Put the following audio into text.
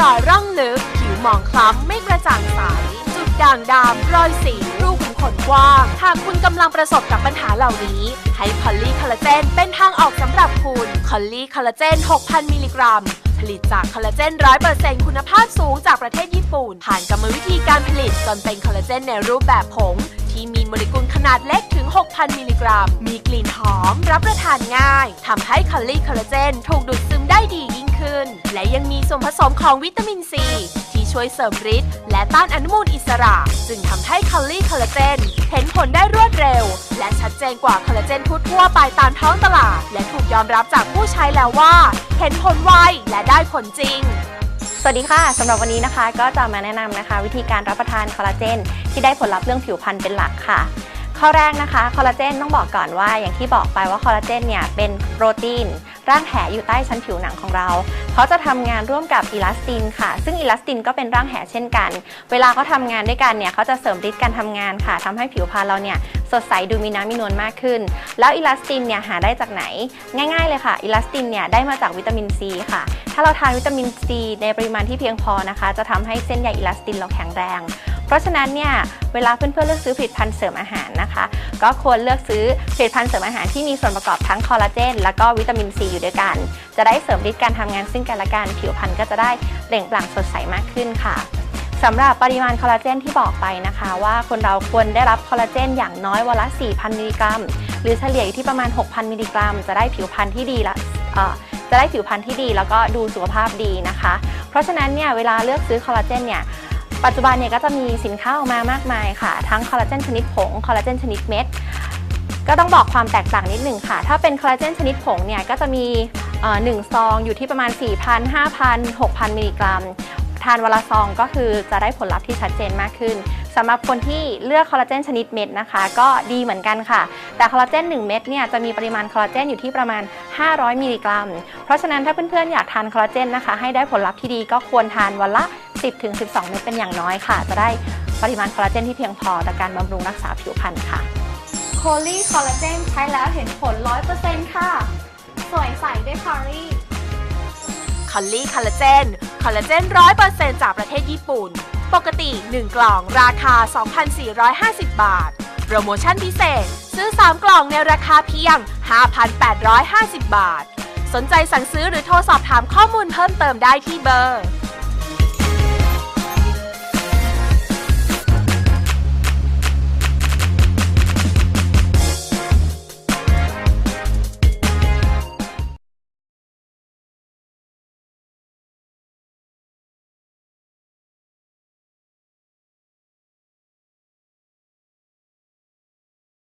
รอยร่องลึก ผิวหมองคล้ำไม่กระจ่างใส จุดด่างดำรอยสีรูขุมขนกว้างหากคุณกำลังประสบกับปัญหาเหล่านี้ ให้คอลลี่คอลลาเจนเป็นทางออกสำหรับคุณคอลลี่คอลลาเจน 6,000 มิลลิกรัมผลิตจากคอลลาเจน 100%คุณภาพสูงจากประเทศญี่ปุ่น ผ่านกรรมวิธีการผลิตจนเป็นคอลลาเจนในรูปแบบผง ที่มีโมเลกุลขนาดเล็กถึง 6,000 มิลลิกรัม มีกลิ่นหอม รับประทานง่าย ทำให้คอลลี่คอลลาเจนถูกดูดซึมได้ดี ขึ้น และยังมีส่วนผสมของวิตามินซี ที่ช่วยเสริมฤทธิ์และต้านอนุมูลอิสระ จึงทำให้คอลลี่คอลลาเจนเห็นผลได้รวดเร็ว และชัดเจนกว่าคอลลาเจนทั่วไปตามท้องตลาด และถูกยอมรับจากผู้ใช้แล้วว่า เห็นผลไวและได้ผลจริงสวัสดีค่ะสำหรับวันนี้นะคะก็จะมาแนะนำนะคะ วิธีการรับประทานคอลลาเจน ที่ได้ผลลัพธ์เรื่องผิวพรรณเป็นหลักค่ะ ข้อแรกนะคะคอลลาเจนต้องบอกก่อนว่าอย่างที่บอกไปว่าคอลลาเจนเนี่ยเป็นโปรตีน ร่างแหอยู่ใต้ชั้นผิวหนังของเรา เขาจะทำงานร่วมกับอิลาสตินค่ะ ซึ่งอิลาสตินก็เป็นร่างแหเช่นกัน เวลาเขาทำงานด้วยกันเนี่ยเขาจะเสริมฤทธิ์การทำงานค่ะทำให้ผิวพรรณเราเนี่ยสดใสดูมีน้ำมีนวลมากขึ้น แล้วอิลาสตินเนี่ยหาได้จากไหน ง่ายๆเลยค่ะอิลาสตินเนี่ยได้มาจากวิตามินซีค่ะ ถ้าเราทานวิตามินซีในปริมาณที่เพียงพอนะคะ จะทำให้เส้นใยอิลาสตินเราแข็งแรง ราะฉะนั้นเนี่ยเวลาเพื่อนๆเลือกซื้อผลิตภัณฑ์เสริมอาหารนะคะ ก็ควรเลือกซื้อผลิตภัณฑ์เสริมอาหารที่มีส่วนประกอบทั้งคอลลาเจนแล้วก็วิตามินซีอยู่ด้วยกัน จะได้เสริมฤทธิ์การทำงานซึ่งกันและกันผิวพรรณก็จะได้เปล่งปลั่งสดใสมากขึ้นค่ะสำหรับปริมาณคอลลาเจนที่บอกไปนะคะ ว่าคนเราควรได้รับคอลลาเจนอย่างน้อยวันละ 4,000 มิลลิกรัม หรือเฉลี่ยอยู่ที่ประมาณ 6,000 มิลลิกรัม จะได้ผิวพรรณที่ดีละเออจะได้ผิวพรรณที่ดีแล้วก็ดูสุขภาพดีนะคะ เพราะฉะนั้นเนี่ยเวลาเลือกซื้อคอลลาเจนเนี่ย ปัจจุบันเนี่ยก็จะมีสินค้าออกมามากมายค่ะ ทั้งคอลลาเจนชนิดผง คอลลาเจนชนิดเม็ด ก็ต้องบอกความแตกต่างนิดหนึ่งค่ะ ถ้าเป็นคอลลาเจนชนิดผงเนี่ยก็จะมีหนึ่งซองอยู่ที่ประมาณ 4,000 5,000 6,000 มิลลิกรัม ทานวันละซองก็คือจะได้ผลลัพธ์ที่ชัดเจนมากขึ้นสำหรับคนที่เลือกคอลลาเจนชนิดเม็ดนะคะ ก็ดีเหมือนกันค่ะ แต่คอลลาเจน1 เม็ดเนี่ยจะมีปริมาณคอลลาเจนอยู่ที่ประมาณ 500 มิลลิกรัม เพราะฉะนั้นถ้าเพื่อนๆอยากทานคอลลาเจนนะคะ ให้ได้ผลลัพธ์ที่ดีก็ควรทานวันละ 10-12 เม็ดเป็นอย่างน้อยค่ะ จะได้ปริมาณคอลลาเจนที่เพียงพอต่อการบำรุงรักษาผิวพรรณค่ะ โคลี่คอลลาเจนใช้แล้วเห็นผล 100%ค่ะ สวยใสด้วยคอรี่คอลลี่คอลลาเจน คอลลาเจน 100%จากประเทศญี่ปุ่น ปกติ 1 กล่องราคา 2,450 บาท โปรโมชั่นพิเศษ ซื้อ 3 กล่องในราคาเพียง 5,850 บาท สนใจสั่งซื้อหรือโทรสอบถามข้อมูลเพิ่มเติมได้ที่เบอร์